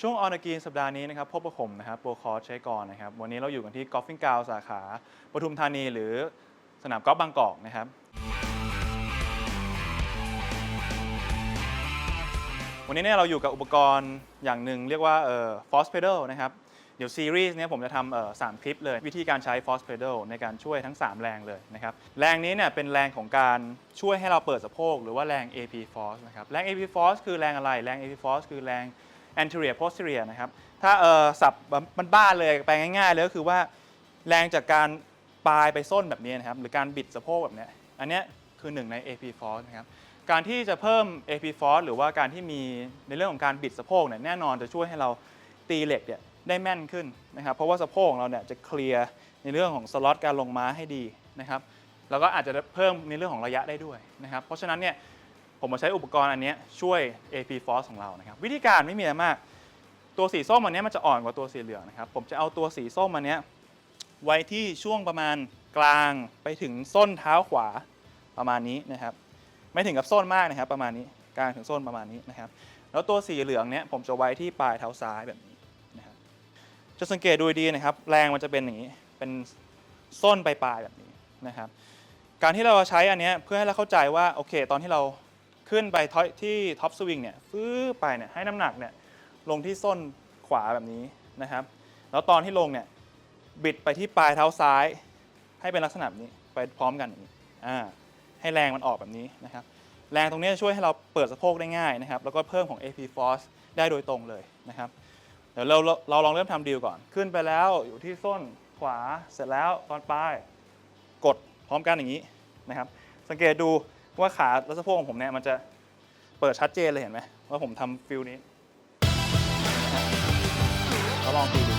ช่วงออนกีนสัปดาห์นี้นะครับพบกับผมนะครับโปรคอร์ใช้ก่อนนะครับ วันนี้เราอยู่กันที่กอล์ฟฟิ้งกาวสาขาปทุมธานี หรือสนามกอล์ฟบางกอกนะครับ วันนี้เนี่ยเราอยู่กับอุปกรณ์อย่างหนึ่งเรียกว่าเอ่อ force pedal นะครับ เดี๋ยวซีรีส์เนี้ยผมจะทำเอ่อสามคลิปเลย วิธีการใช้ force pedal ในการช่วยทั้ง 3 แรงเลยนะครับ แรงนี้เนี่ยเป็นแรงของการช่วยให้เราเปิดสะโพกหรือว่าแรง AP force นะครับ แรง AP force คือแรงอะไร แรง AP force คือแรง anterior posterior นะครับ ถ้าเออสับมันบ้าเลยไปง่ายๆเลยก็คือว่าแรงจากการปลายไปส้นแบบนี้นะครับ หรือการบิดสะโพกแบบเนี้ยอันเนี้ยคือหนึ่งใน AP force นะครับ การที่จะเพิ่ม AP force หรือว่าการที่มีในเรื่องของการบิดสะโพกเนี่ยแน่นอนจะช่วยให้เราตีเหล็กเนี่ยได้แม่นขึ้นนะครับ เพราะว่าสะโพกของเราเนี่ยจะเคลียร์ในเรื่องของสล็อตการลงม้าให้ดีนะครับ แล้วก็อาจจะเพิ่มในเรื่องของระยะได้ด้วยนะครับ เพราะฉะนั้นเนี่ย ผมมาใช้อุปกรณ์อันนี้ช่วย AP force ของเรานะครับ วิธีการไม่มีอะไรมาก ตัวสีส้มอันนี้มันจะอ่อนกว่าตัวสีเหลืองนะครับ ผมจะเอาตัวสีส้มอันนี้ไว้ที่ช่วงประมาณกลางไปถึงส้นเท้าขวาประมาณนี้นะครับ ไม่ถึงกับส้นมากนะครับ ประมาณนี้กลางถึงส้นประมาณนี้นะครับ แล้วตัวสีเหลืองเนี้ยผมจะไว้ที่ปลายเท้าซ้ายแบบนี้นะครับจะสังเกตดูดีนะครับ แรงมันจะเป็นอย่างนี้เป็นส้นปลายๆแบบนี้นะครับ การที่เราใช้อันนี้เพื่อให้เราเข้าใจว่าโอเค ตอนที่เรา ขึ้นไปที่ท็อปสวิงเนี่ยฟื้อไปเนี่ยให้น้ำหนักเนี่ยลงที่ส้นขวาแบบนี้นะครับ แล้วตอนที่ลงเนี่ยบิดไปที่ปลายเท้าซ้าย ให้เป็นลักษณะแบบนี้ไปพร้อมกันอย่างนี้อ่าให้แรงมันออกแบบนี้นะครับ แรงตรงนี้จะช่วยให้เราเปิดสะโพกได้ง่ายนะครับ แล้วก็เพิ่มของ AP force ได้โดยตรงเลยนะครับ เดี๋ยวเราเราเราลองเริ่มทำดีลก่อน ขึ้นไปแล้วอยู่ที่ส้นขวาเสร็จแล้วตอนปลายกดพร้อมกันอย่างนี้นะครับ สังเกตดู ว่าขาและสะโพกของผมเนี่ยมันจะเปิดชัดเจนเลยเห็นไหมว่าผมทำฟิลนี้นะครับเราลองดู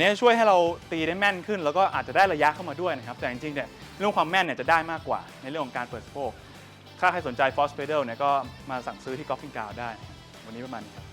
นี้ช่วยให้เราตีได้แม่นขึ้น แล้วก็อาจจะได้ระยะเข้ามาด้วยนะครับ แต่จริงๆเนี่ยเรื่องความแม่นเนี่ยจะได้มากกว่าในเรื่องของการเปิดสะโพกถ้าใครสนใจ Force Pedal เนี่ยก็มาสั่งซื้อที่ Golfing g a ได้ วันนี้ประมาณนี้ครับ